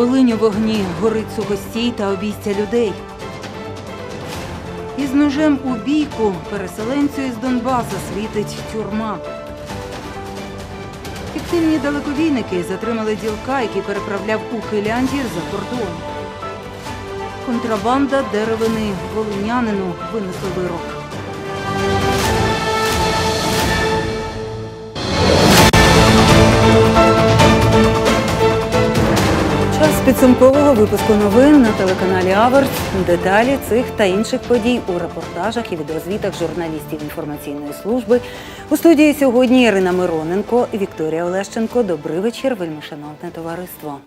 Волинь вогні горить сухостій та обійстя людей. Із ножем у бійку переселенцю із Донбаса світить тюрма. Фіктивні далекобійники затримали ділка, який переправляв у ухилянтів за кордон. Контрабанда деревини волинянину винесли вирок. Підсумкового випуску новин на телеканалі Аверс. Деталі цих та інших подій у репортажах і відеозвітах журналістів інформаційної служби. У студії сьогодні Ірина Мироненко Вікторія Олещенко. Добрий вечір, вельмишановне товариство.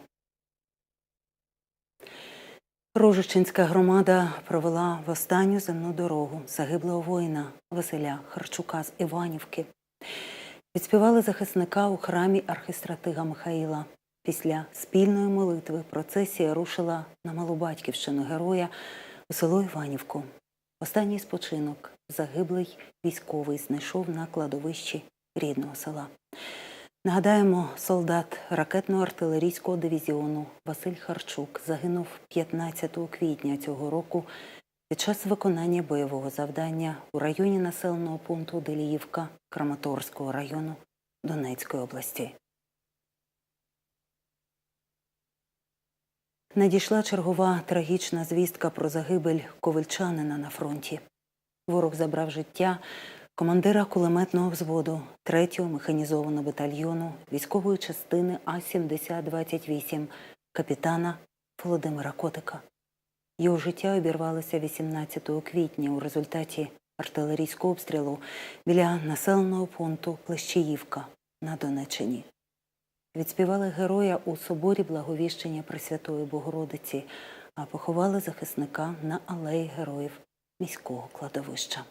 Рожичинська громада провела в останню земну дорогу загиблого воїна Василя Харчука з Іванівки. Відспівали захисника у храмі архистратига Михаїла. Після спільної молитви процесія рушила на Малобатьківщину героя у село Іванівку. Останній спочинок загиблий військовий знайшов на кладовищі рідного села. Нагадаємо, солдат ракетно-артилерійського дивізіону Василь Харчук загинув 15 квітня цього року під час виконання бойового завдання у районі населеного пункту Деліївка Краматорського району Донецької області. Надійшла чергова трагічна звістка про загибель ковальчанина на фронті. Ворог забрав життя командира кулеметного взводу 3-го механізованого батальйону військової частини А-7028 капітана Володимира Котика. Його життя обірвалося 18 квітня у результаті артилерійського обстрілу біля населеного пункту Плещіївка на Донеччині. Відспівали героя у соборі Благовіщення Пресвятої Богородиці, а поховали захисника на алеї героїв міського кладовища.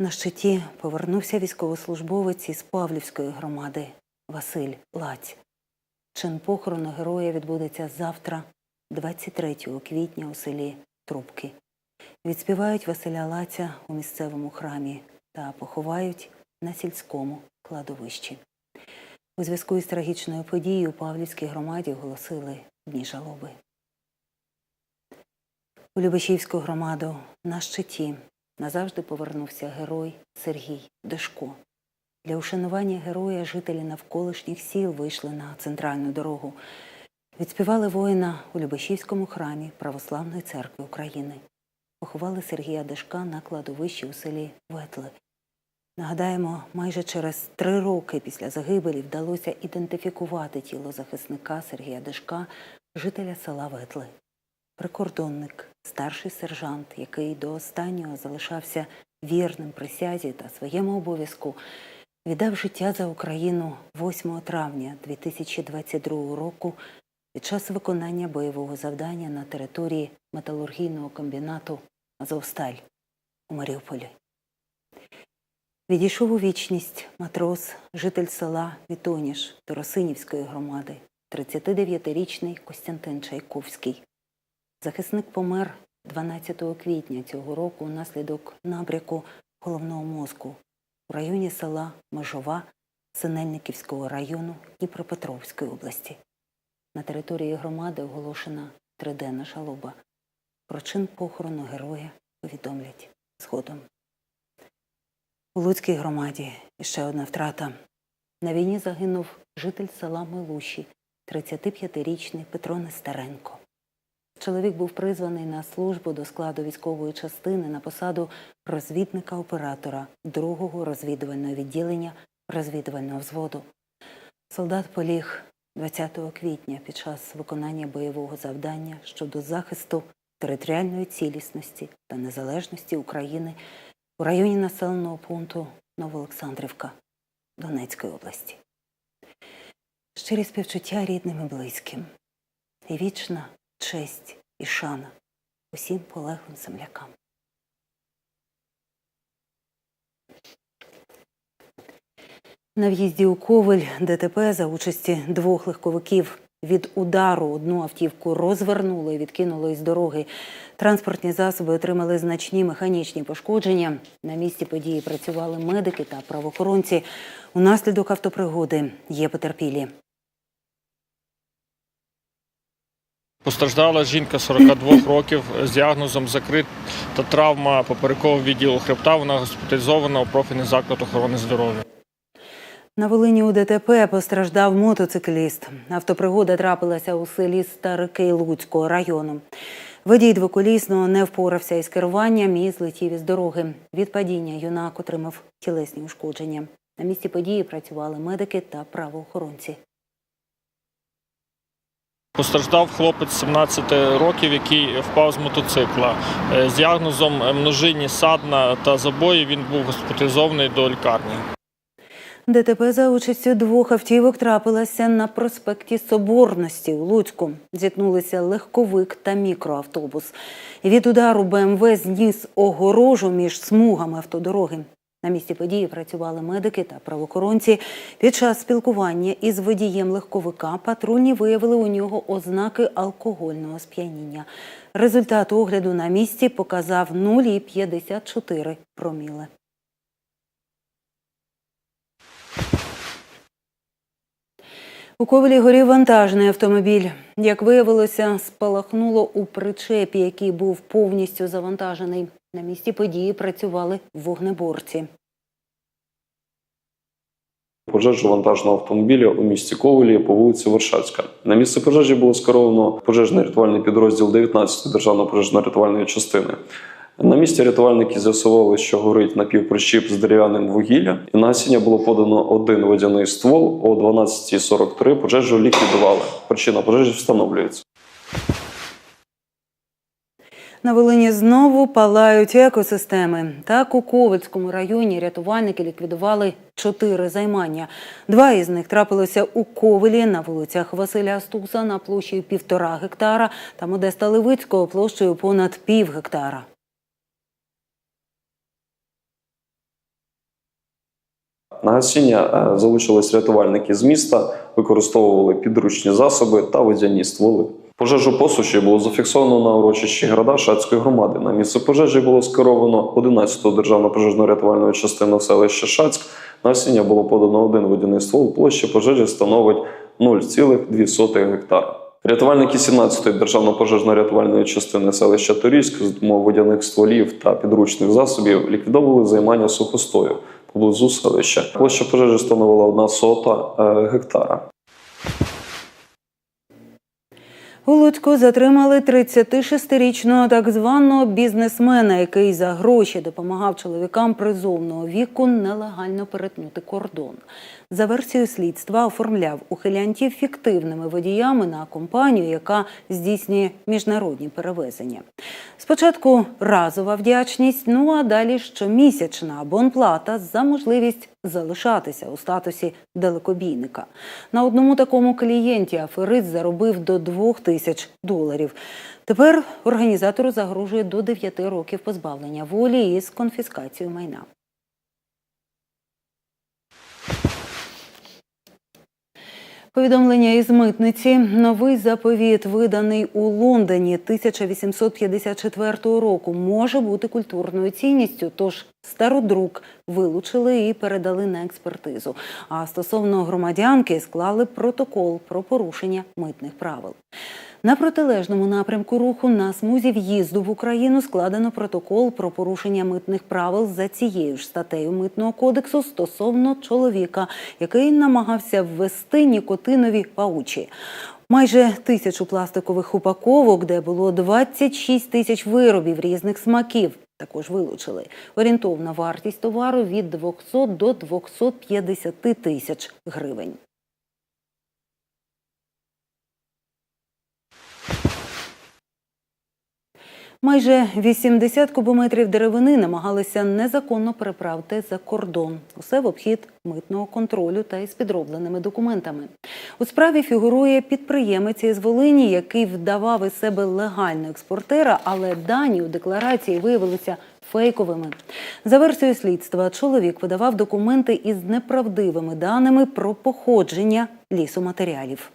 На щиті повернувся військовослужбовець із Павлівської громади Василь Лаць. Чин похорону героя відбудеться завтра, 23 квітня у селі Трубки. Відспівають Василя Лаця у місцевому храмі та поховають на сільському кладовищі. У зв'язку із трагічною подією у Павлівській громаді оголосили дні жалоби. У Любешівську громаду на щиті назавжди повернувся герой Сергій Дешко. Для ушанування героя жителі навколишніх сіл вийшли на центральну дорогу. Відспівали воїна у Любешівському храмі Православної церкви України. Поховали Сергія Дешка на кладовищі у селі Ветли. Нагадаємо, майже через три роки після загибелі вдалося ідентифікувати тіло захисника Сергія Дешка, жителя села Ветли. Прикордонник, старший сержант, який до останнього залишався вірним присязі та своєму обов'язку, віддав життя за Україну 8 травня 2022 року під час виконання бойового завдання на території металургійного комбінату Азовсталь у Маріуполі. Відійшов у вічність матрос, житель села Вітоніш Торосинівської громади, 39-річний Костянтин Чайковський. Захисник помер 12 квітня цього року внаслідок набряку головного мозку у районі села Межова Синельниківського району Дніпропетровської області. На території громади оголошена триденна жалоба. Про чин похорону героя повідомлять згодом. У Луцькій громаді ще одна втрата. На війні загинув житель села Милуші, 35-річний Петро Нестеренко. Чоловік був призваний на службу до складу військової частини на посаду розвідника-оператора 2-го розвідувального відділення розвідувального взводу. Солдат поліг 20 квітня під час виконання бойового завдання щодо захисту територіальної цілісності та незалежності України у районі населеного пункту Новоолександрівка Донецької області. Щирі співчуття рідним і близьким, і вічна честь і шана усім полеглим землякам. На в'їзді у Ковель ДТП за участі двох легковиків від удару одну автівку розвернуло і відкинуло із дороги. Транспортні засоби отримали значні механічні пошкодження. На місці події працювали медики та правоохоронці. Унаслідок автопригоди є потерпілі. Постраждала жінка 42 років з діагнозом закрита травма поперекового відділу хребта. Вона госпіталізована у профільний заклад охорони здоров'я. На Волині у ДТП постраждав мотоцикліст. Автопригода трапилася у селі Старики Луцького району. Водій двоколісного не впорався із керуванням і злетів із дороги. Від падіння юнак отримав тілесні ушкодження. На місці події працювали медики та правоохоронці. Постраждав хлопець 17 років, який впав з мотоцикла. Е, З діагнозом множинні садна та забої він був госпіталізований до лікарні. ДТП за участю двох автівок трапилося на проспекті Соборності у Луцьку. Зіткнулися легковик та мікроавтобус. Від удару БМВ зніс огорожу між смугами автодороги. На місці події працювали медики та правоохоронці. Під час спілкування із водієм легковика патрульні виявили у нього ознаки алкогольного сп'яніння. Результат огляду на місці показав 0,54 проміле. У Ковелі горів вантажний автомобіль. Як виявилося, спалахнуло у причепі, який був повністю завантажений. На місці події працювали вогнеборці. Пожежу вантажного автомобіля у місті Ковелі по вулиці Варшавська. На місце пожежі було скеровано пожежний рятувальний підрозділ 19 державної пожежно-рятувальної частини. На місці рятувальники з'ясували, що горить напівприщіп з дерев'яним вугілля, і на було подано один водяний ствол. О 12.43 пожежу ліквідували. Причина пожежі встановлюється. На Волині знову палають екосистеми. Так у Ковельському районі рятувальники ліквідували чотири займання. Два із них трапилися у Ковелі на вулицях Василя Стуса на площі півтора гектара та Модеста Левицького площею понад пів гектара. На гасіння е, залучились рятувальники з міста, використовували підручні засоби та водяні стволи. Пожежу посуші було зафіксовано на урочищі града Шацької громади. На місце пожежі було скеровано 11-ту державну пожежно-рятувальну частину селища Шацьк. На гасіння було подано один водяний ствол. Площа пожежі становить 0,2 гектара. Рятувальники 17-ї державно пожежно-рятувальної частини селища Торійськ з допомогою водяних стволів та підручних засобів ліквідовували займання сухостою поблизу селища. Площа пожежі становила одна сота е, гектара. У Луцьку затримали 36-річного так званого бізнесмена, який за гроші допомагав чоловікам призовного віку нелегально перетнути кордон. За версією слідства оформляв ухилянтів фіктивними водіями на компанію, яка здійснює міжнародні перевезення. Спочатку разова вдячність, ну а далі щомісячна абонплата за можливість залишатися у статусі далекобійника. На одному такому клієнті аферист заробив до 2 тисяч доларів. Тепер організатору загрожує до 9 років позбавлення волі із конфіскацією майна. Повідомлення із митниці. Новий заповіт, виданий у Лондоні 1854 року, може бути культурною цінністю. Тож стародрук вилучили і передали на експертизу. А стосовно громадянки склали протокол про порушення митних правил. На протилежному напрямку руху на смузі в'їзду в Україну складено протокол про порушення митних правил за цією ж статтею митного кодексу стосовно чоловіка, який намагався ввести нікотинові паучі. Майже тисячу пластикових упаковок, де було 26 тисяч виробів різних смаків. Також вилучили орієнтовна вартість товару від 200 до 250 тисяч гривень. Майже 80 кубометрів деревини намагалися незаконно переправити за кордон. Усе в обхід митного контролю та із підробленими документами. У справі фігурує підприємець із Волині, який вдавав із себе легального експортера, але дані у декларації виявилися фейковими. За версією слідства, чоловік видавав документи із неправдивими даними про походження лісоматеріалів.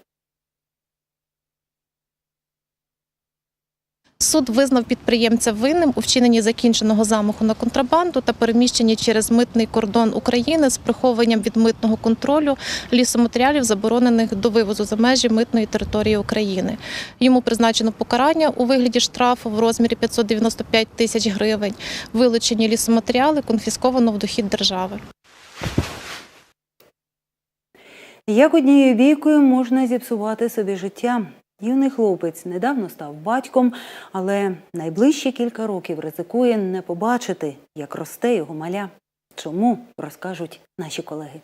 Суд визнав підприємця винним у вчиненні закінченого замаху на контрабанду та переміщенні через митний кордон України з приховуванням від митного контролю лісоматеріалів, заборонених до вивозу за межі митної території України. Йому призначено покарання у вигляді штрафу в розмірі 595 тисяч гривень. Вилучені лісоматеріали конфісковано в дохід держави. Як однією бійкою можна зіпсувати собі життя? Юний хлопець недавно став батьком, але найближчі кілька років ризикує не побачити, як росте його маля. Чому розкажуть наші колеги?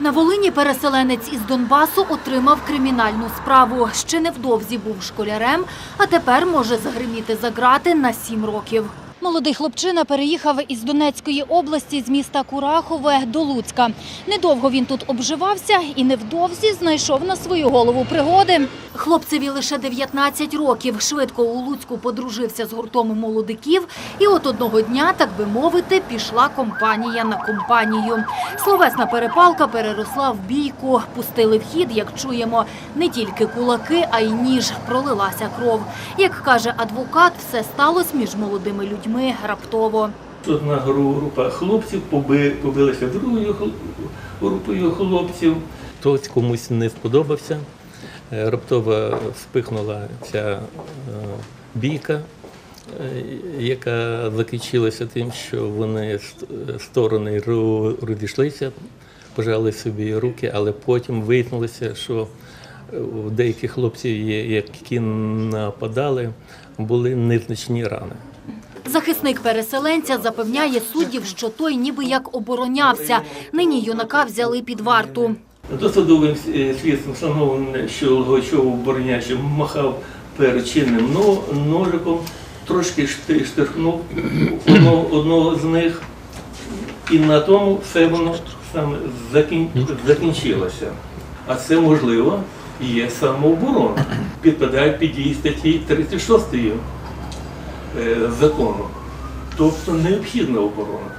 На Волині переселенець із Донбасу отримав кримінальну справу. Ще невдовзі був школярем, а тепер може загриміти за грати на сім років. Молодий хлопчина переїхав із Донецької області з міста Курахове до Луцька. Недовго він тут обживався і невдовзі знайшов на свою голову пригоди. Хлопцеві лише 19 років. Швидко у Луцьку подружився з гуртом молодиків. І от одного дня, так би мовити, пішла компанія на компанію. Словесна перепалка переросла в бійку. Пустили в хід, як чуємо, не тільки кулаки, а й ніж. Пролилася кров. Як каже адвокат, все сталося між молодими людьми раптово. Одна група хлопців поби- побилася другою групою хлопців. Хтось комусь не сподобався. Е, Раптово спихнула ця е, бійка, е, яка закінчилася тим, що вони з сторони розійшлися, пожали собі руки, але потім виявилося, що у деяких хлопців, які нападали, були незначні рани. Захисник переселенця запевняє суддів, що той ніби як оборонявся. Нині юнака взяли під варту. Досудовим е, слідством встановлено, що Логачов оборонячий махав перед чинним ножиком, трошки штирхнув одного, з них, і на тому все воно саме закін... закінчилося. А це можливо є самооборона. Підпадає під дії статті 36 е, закону. Тобто необхідна оборона.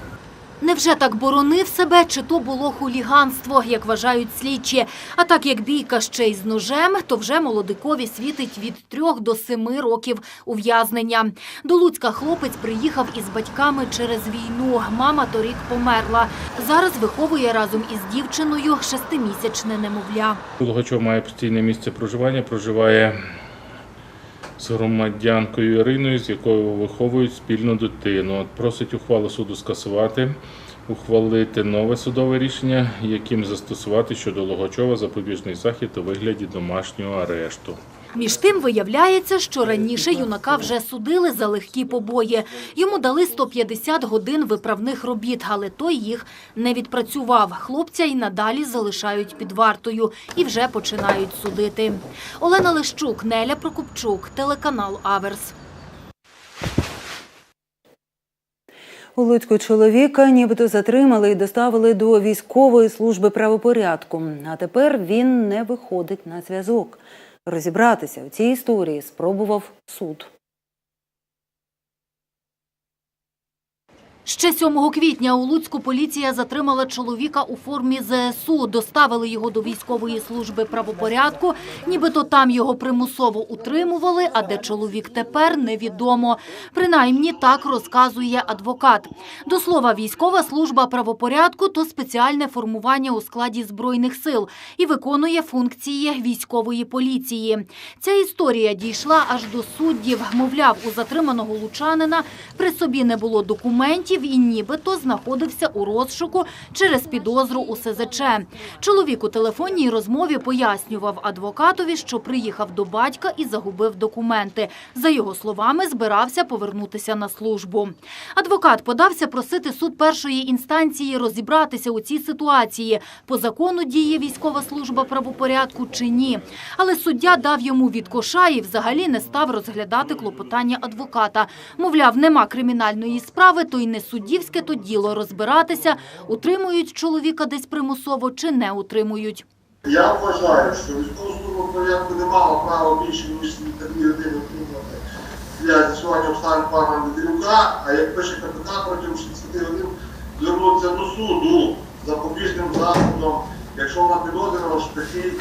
Невже так боронив себе, чи то було хуліганство, як вважають слідчі? А так як бійка ще й з ножем, то вже молодикові світить від трьох до семи років ув'язнення. До Луцька хлопець приїхав із батьками через війну. Мама торік померла. Зараз виховує разом із дівчиною шестимісячне немовля. Логачов має постійне місце проживання, проживає з громадянкою Іриною, з якою виховують спільну дитину. Просить ухвалу суду скасувати, ухвалити нове судове рішення, яким застосувати щодо Логачова запобіжний захід у вигляді домашнього арешту. Між тим виявляється, що раніше юнака вже судили за легкі побої. Йому дали 150 годин виправних робіт, але той їх не відпрацював. Хлопця й надалі залишають під вартою і вже починають судити. Олена Лещук, Неля Прокопчук, телеканал Аверс. У Луцьку чоловіка нібито затримали і доставили до військової служби правопорядку. А тепер він не виходить на зв'язок. Розібратися в цій історії спробував суд. Ще 7 квітня у Луцьку поліція затримала чоловіка у формі ЗСУ. Доставили його до військової служби правопорядку. Нібито там його примусово утримували, а де чоловік тепер невідомо. Принаймні так розказує адвокат. До слова, військова служба правопорядку то спеціальне формування у складі збройних сил і виконує функції військової поліції. Ця історія дійшла аж до суддів. Мовляв, у затриманого лучанина при собі не було документів і нібито знаходився у розшуку через підозру у СЗЧ. Чоловік у телефонній розмові пояснював адвокатові, що приїхав до батька і загубив документи. За його словами, збирався повернутися на службу. Адвокат подався просити суд першої інстанції розібратися у цій ситуації. По закону діє військова служба правопорядку чи ні. Але суддя дав йому від коша і взагалі не став розглядати клопотання адвоката. Мовляв, нема кримінальної справи, то й не суддівське то діло розбиратися, утримують чоловіка десь примусово чи не утримують. Я вважаю, що військовослужбову порядку не мало права більше ніж дві години отримати для з'ясування обставин пана Медведюка, а як пише капітан протягом 60 годин звернутися до суду за побіжним заходом, якщо вона підозрювала, що е,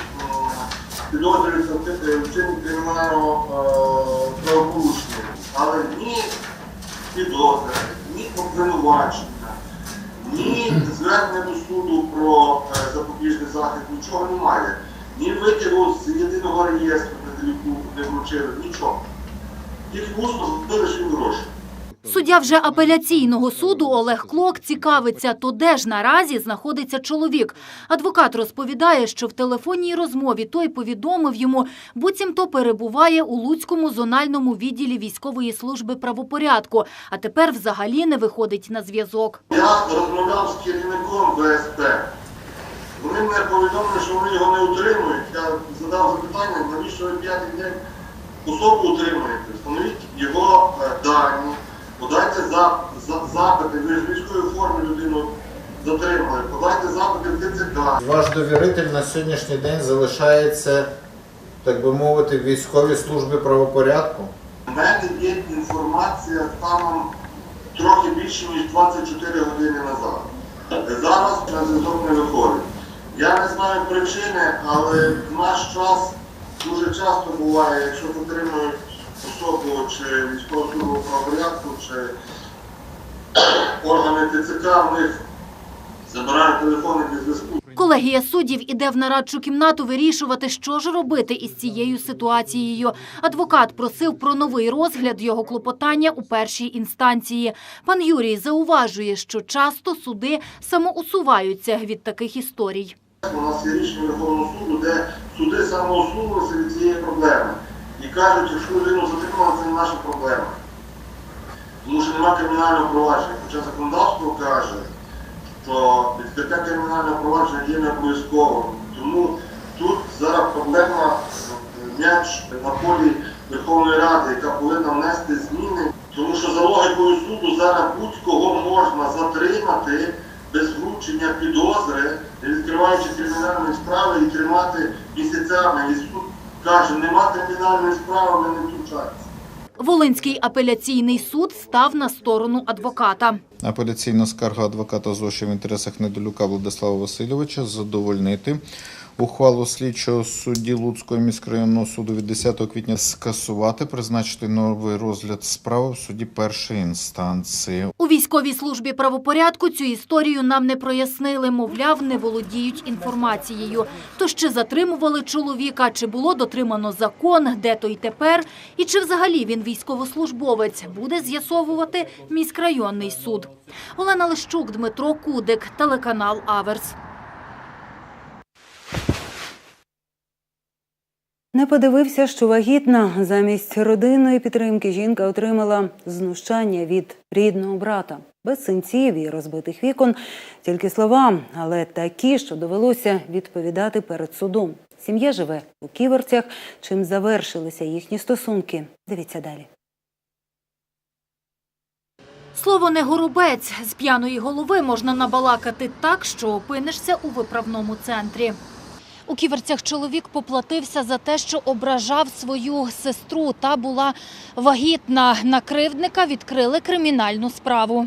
підозрюються підозрюється е, вчинення кримінального е, правопорушення. Але ні підозри обвинувачення, ні звернення до суду про е, запобіжний захід, нічого немає. Ні витягу з єдиного реєстру, де вручили, нічого. Тільки вкусно зробили, що гроші. Суддя вже апеляційного суду Олег Клок цікавиться, то де ж наразі знаходиться чоловік. Адвокат розповідає, що в телефонній розмові той повідомив йому, буцімто перебуває у Луцькому зональному відділі військової служби правопорядку, а тепер взагалі не виходить на зв'язок. Я розмовляв з керівником ВСП. Вони мене повідомили, що вони його не утримують. Я задав запитання, навіщо ви п'ятий день особу утримуєте? Встановіть його е, дані, подайте за, за, запити, ви ж військовій формі людину затримали, подайте запити в ТЦК. Ваш довіритель на сьогоднішній день залишається, так би мовити, в військовій службі правопорядку. У мене є інформація станом трохи більше, ніж 24 години назад. Зараз на зв'язок не виходить. Я не знаю причини, але в наш час дуже часто буває, якщо затримують особу чи військову службу правопорядку, чи органи ТЦК, в них забирають телефони для зв'язку. Колегія суддів іде в нарадчу кімнату вирішувати, що ж робити із цією ситуацією. Адвокат просив про новий розгляд його клопотання у першій інстанції. Пан Юрій зауважує, що часто суди самоусуваються від таких історій. У нас є рішення Верховного суду, де суди самоусунулися від цієї проблеми. І кажуть, якщо людину затримали, це не наша проблема. Тому що немає кримінального провадження. Хоча законодавство каже, що відкриття кримінального провадження є не обов'язковим. Тому тут зараз проблема м'яч на полі Верховної Ради, яка повинна внести зміни. Тому що за логікою суду зараз будь-кого можна затримати без вручення підозри, не відкриваючи кримінальної справи і тримати місяцями. І суд каже, нема кримінальної справи, ми не втручаємося. Волинський апеляційний суд став на сторону адвоката. Апеляційна скарга адвоката ЗОШі в інтересах Недолюка Владислава Васильовича задовольнити. Ухвалу слідчого судді Луцького міськрайонного суду від 10 квітня скасувати, призначити новий розгляд справи в суді першої інстанції. У військовій службі правопорядку цю історію нам не прояснили, мовляв, не володіють інформацією. То ще затримували чоловіка, чи було дотримано закон, де той тепер, і чи взагалі він військовослужбовець, буде з'ясовувати міськрайонний суд. Олена Лищук, Дмитро Кудик, телеканал Аверс. Не подивився, що вагітна. Замість родинної підтримки жінка отримала знущання від рідного брата. Без синців і розбитих вікон, тільки слова, але такі, що довелося відповідати перед судом. Сім'я живе у ківерцях. Чим завершилися їхні стосунки? Дивіться далі. Слово не горобець. З п'яної голови можна набалакати так, що опинишся у виправному центрі. У ківерцях чоловік поплатився за те, що ображав свою сестру та була вагітна. На кривдника відкрили кримінальну справу.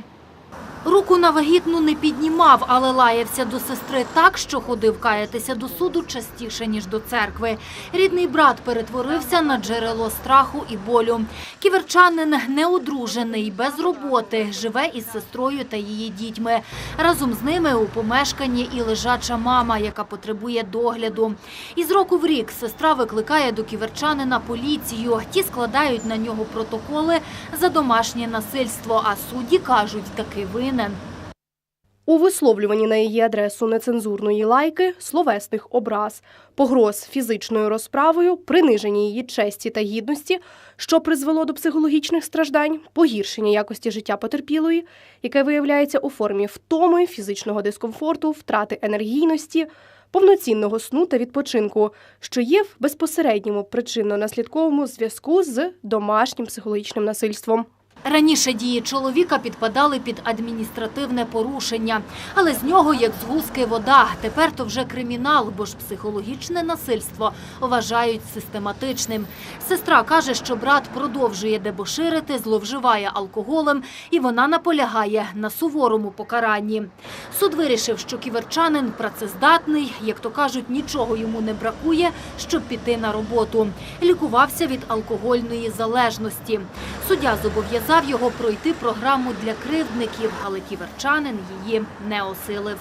Руку на вагітну не піднімав, але лаявся до сестри так, що ходив каятися до суду частіше, ніж до церкви. Рідний брат перетворився на джерело страху і болю. Ківерчанин неодружений, без роботи, живе із сестрою та її дітьми. Разом з ними у помешканні і лежача мама, яка потребує догляду. Із року в рік сестра викликає до ківерчанина поліцію. Ті складають на нього протоколи за домашнє насильство, а судді кажуть, таки винен. У висловлюванні на її адресу нецензурної лайки, словесних образ, погроз фізичною розправою, приниження її честі та гідності, що призвело до психологічних страждань, погіршення якості життя потерпілої, яке виявляється у формі втоми, фізичного дискомфорту, втрати енергійності, повноцінного сну та відпочинку, що є в безпосередньому причинно-наслідковому зв'язку з домашнім психологічним насильством. Раніше дії чоловіка підпадали під адміністративне порушення, але з нього як з гузки вода. Тепер то вже кримінал, бо ж психологічне насильство вважають систематичним. Сестра каже, що брат продовжує дебоширити, зловживає алкоголем, і вона наполягає на суворому покаранні. Суд вирішив, що ківерчанин працездатний, як то кажуть, нічого йому не бракує, щоб піти на роботу. Лікувався від алкогольної залежності. Суддя зобов'язав спонукав його пройти програму для кривдників, але ківерчанин її не осилив.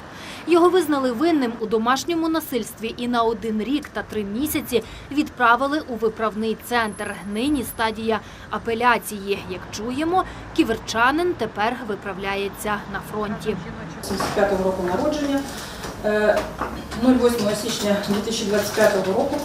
Його визнали винним у домашньому насильстві і на один рік та три місяці відправили у виправний центр. Нині стадія апеляції. Як чуємо, ківерчанин тепер виправляється на фронті. 75-го року народження. Е, 08 січня 2025 року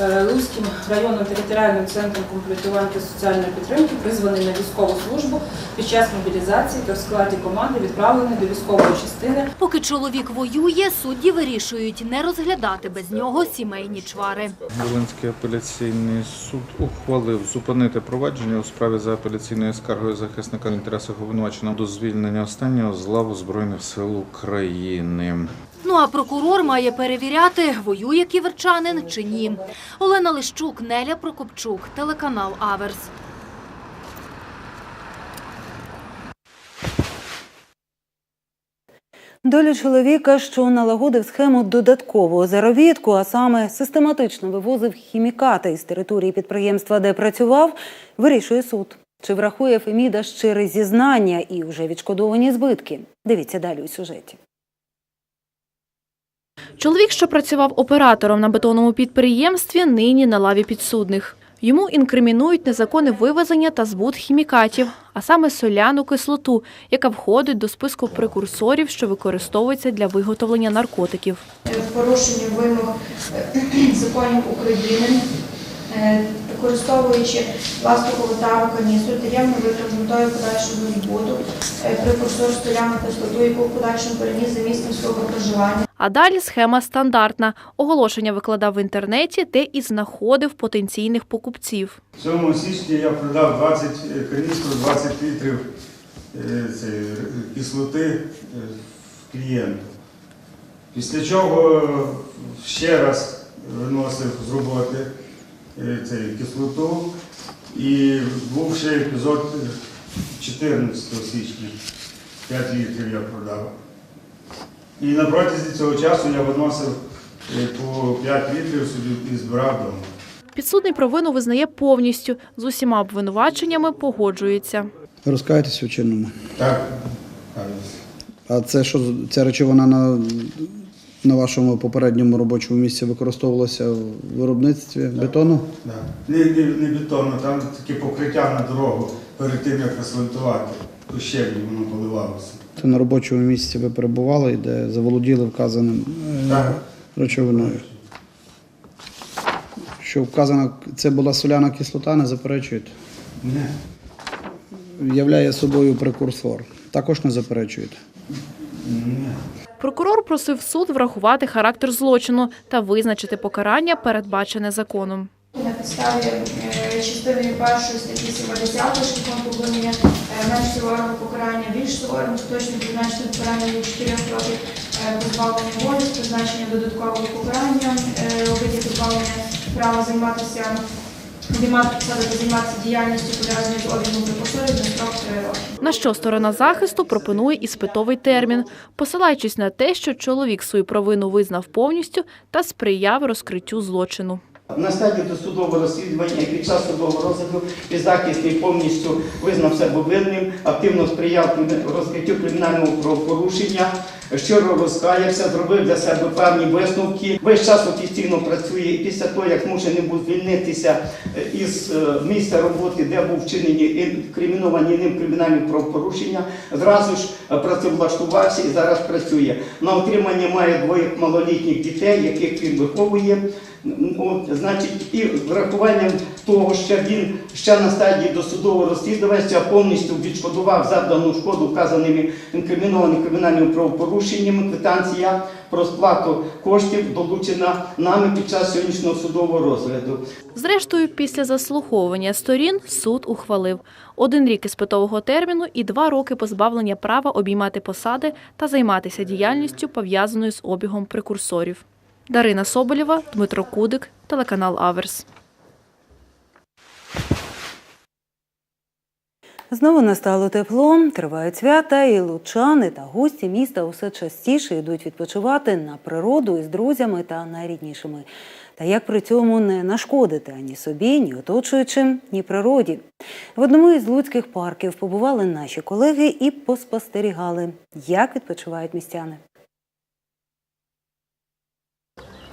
Луцьким районним територіальним центром комплектування та соціальної підтримки призваний на військову службу під час мобілізації та в складі команди відправлений до військової частини Поки чоловік воює, судді вирішують не розглядати без нього сімейні чвари. Волинський апеляційний суд ухвалив зупинити провадження у справі за апеляційною скаргою захисника в інтересах обвинуваченого до звільнення останнього з лав Збройних сил України. Ну а прокурор має перевіряти, воює ківерчанин чи ні. Олена Лищук, Неля Прокопчук, телеканал Аверс. Доля чоловіка, що налагодив схему додаткового заробітку, а саме систематично вивозив хімікати із території підприємства, де працював, вирішує суд. Чи врахує Феміда щире зізнання і вже відшкодовані збитки? Дивіться далі у сюжеті. Чоловік, що працював оператором на бетонному підприємстві, нині на лаві підсудних. Йому інкримінують незаконне вивезення та збут хімікатів, а саме соляну кислоту, яка входить до списку прекурсорів, що використовується для виготовлення наркотиків. Порушення вимог е, законів України, е, використовуючи пластикову тару каністру, таємно з метою подальшого збуту, е, прекурсор столяну кислоту, яку в подальшому переніс за місцем свого проживання. А далі схема стандартна. Оголошення викладав в інтернеті, де і знаходив потенційних покупців. 7 січня я продав 20 каністру, 20 літрів е, кислоти е, клієнту. Після чого ще раз виносив з роботи е, цю кислоту. І був ще епізод е, 14 січня. 5 літрів я продав. І на протязі цього часу я виносив е, по 5 літрів собі і збирав вдома. Підсудний провину визнає повністю. З усіма обвинуваченнями погоджується. Розкаєтесь у чинному. Так. А це що ця речовина на, на вашому попередньому робочому місці використовувалася в виробництві бетону? Да. Не, не, не бетонно, там таке покриття на дорогу перед тим, як асфальтувати. То воно поливалося. Це на робочому місці ви перебували, де заволоділи вказаним е, Так. речовиною. Що вказана, це була соляна кислота, не заперечуєте? Ні. Являє собою прекурсор. Також не заперечуєте. Ні. Прокурор просив суд врахувати характер злочину та визначити покарання, передбачене законом. На підставі е, частини першої статті 70 шляхом повернення е, менш суворого покарання більш суворим, точно призначити покарання від 4 років е, позбавлення волі, з призначення додаткового покарання у виді позбавлення права займатися обіймати посади займатися діяльністю пов'язаною з обігом прекурсорів на строк 3 роки. На що сторона захисту пропонує іспитовий термін, посилаючись на те, що чоловік свою провину визнав повністю та сприяв розкриттю злочину. На стадії досудового розслідування і під час судового розгляду підзахисний повністю визнав себе винним, активно сприяв розкриттю кримінального правопорушення, щиро розкаявся, зробив для себе певні висновки. Весь час офіційно працює і після того, як змушений був звільнитися е, із е, місця роботи, де був вчинені інкриміновані ним кримінальні правопорушення, зразу ж е, працевлаштувався і зараз працює. На отримання має двоє малолітніх дітей, яких він виховує. От, значить, і врахуванням того, що він ще на стадії досудового розслідування повністю відшкодував завдану шкоду вказаними інкримінованими кримінальними правопорушеннями. Квитанція про сплату коштів долучена нами під час сьогоднішнього судового розгляду. Зрештою, після заслуховування сторін суд ухвалив один рік іспитового терміну і два роки позбавлення права обіймати посади та займатися діяльністю, пов'язаною з обігом прекурсорів. Дарина Соболєва, Дмитро Кудик, телеканал Аверс. Знову настало тепло, тривають свята, і лучани та гості міста усе частіше йдуть відпочивати на природу із друзями та найріднішими. Та як при цьому не нашкодити ані собі, ні оточуючим, ні природі. В одному із луцьких парків побували наші колеги і поспостерігали, як відпочивають містяни.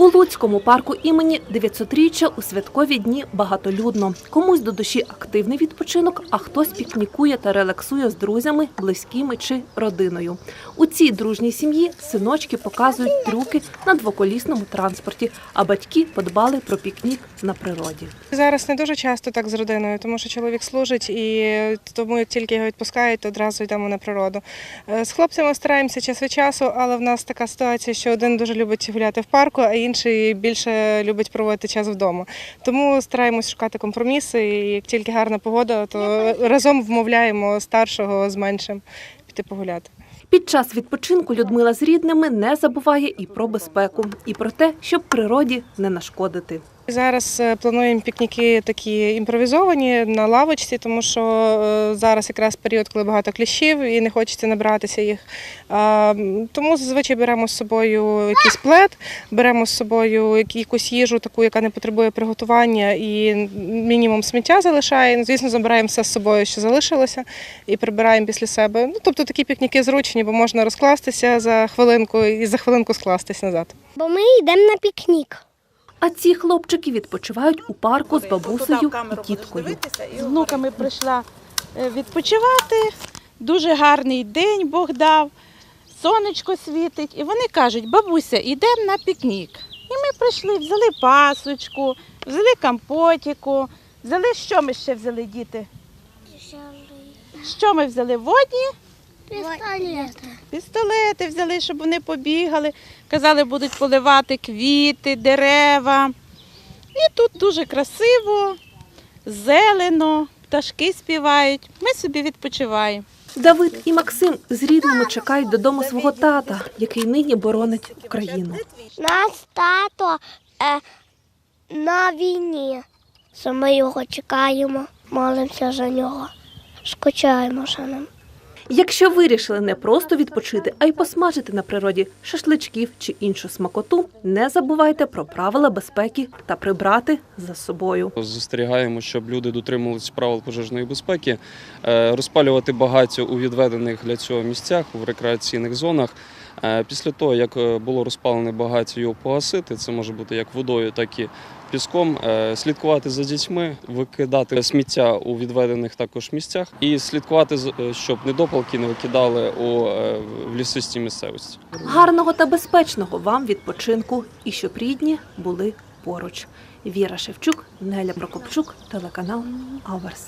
У Луцькому парку імені 900-річчя у святкові дні багатолюдно. Комусь до душі активний відпочинок, а хтось пікнікує та релаксує з друзями, близькими чи родиною. У цій дружній сім'ї синочки показують трюки на двоколісному транспорті, а батьки подбали про пікнік на природі. Зараз не дуже часто так з родиною, тому що чоловік служить і тому як тільки його відпускають, то одразу йдемо на природу. Е, З хлопцями стараємося час від часу, але в нас така ситуація, що один дуже любить гуляти в парку, а інший більше любить проводити час вдома. Тому стараємось шукати компроміси. І як тільки гарна погода, то разом вмовляємо старшого з меншим піти погуляти. Під час відпочинку Людмила з рідними не забуває і про безпеку, і про те, щоб природі не нашкодити. Зараз е, плануємо пікніки такі імпровізовані на лавочці, тому що е, зараз якраз період, коли багато кліщів і не хочеться набратися їх. Тому зазвичай беремо з собою якийсь плед, беремо з собою якусь їжу, таку, яка не потребує приготування, і мінімум сміття залишає. Ну, Звісно, забираємо все з собою, що залишилося, і прибираємо після себе. Ну, тобто такі пікніки зручні, бо можна розкластися за хвилинку і за хвилинку скластись назад. Бо ми йдемо на пікнік. А ці хлопчики відпочивають у парку з бабусею і тіткою. З внуками прийшла е, відпочивати. Дуже гарний день Бог дав, сонечко світить. І вони кажуть, бабуся, йдемо на пікнік. І ми прийшли, взяли пасочку, взяли компотіку, взяли, що ми ще взяли, діти? Що ми взяли? Водні? Пістолети. Пістолети взяли, щоб вони побігали. Казали, будуть поливати квіти, дерева. І тут дуже красиво, зелено, пташки співають. Ми собі відпочиваємо. Давид і Максим з рідними чекають додому свого тата, який нині боронить Україну. Наш тато е, на війні. Що ми його чекаємо, молимося за нього, скучаємо за ним. Якщо вирішили не просто відпочити, а й посмажити на природі шашличків чи іншу смакоту, не забувайте про правила безпеки та прибрати за собою. Застерігаємо, щоб люди дотримувалися правил пожежної безпеки, е, розпалювати багаття у відведених для цього місцях в рекреаційних зонах. Е, Після того, як е, було розпалене багаття, його погасити, це може бути як водою, так і піском. Е, Слідкувати за дітьми, викидати сміття у відведених також місцях і слідкувати, е, щоб недопалки не викидали у е, в лісистій місцевості. Гарного та безпечного вам відпочинку і щоб рідні були поруч. Віра Шевчук, Неля Прокопчук, телеканал Аверс.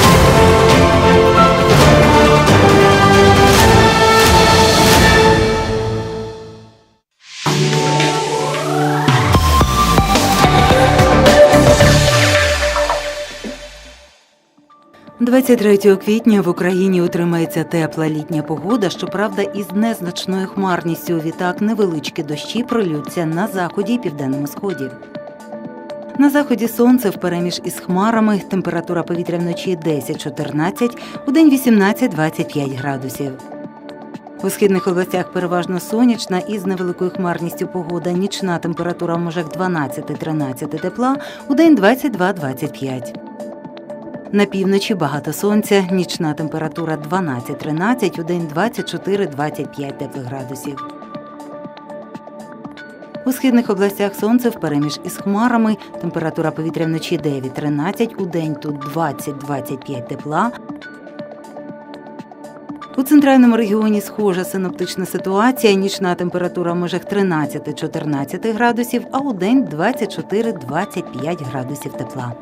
23 квітня в Україні утримається тепла літня погода, щоправда, із незначною хмарністю. Відтак невеличкі дощі пролються на заході і південному сході. На заході сонце впереміж із хмарами. Температура повітря вночі 10-14, у день 18-25 градусів. У східних областях переважно сонячна із невеликою хмарністю погода. Нічна температура в межах 12-13 тепла, у день 22-25. На півночі багато сонця, нічна температура 12-13, у день 24-25 теплих градусів. У східних областях сонце впереміж із хмарами, температура повітря вночі 9-13, у день тут 20-25 тепла. У центральному регіоні схожа синоптична ситуація. Нічна температура в межах 13-14 градусів, а у день 24-25 градусів тепла.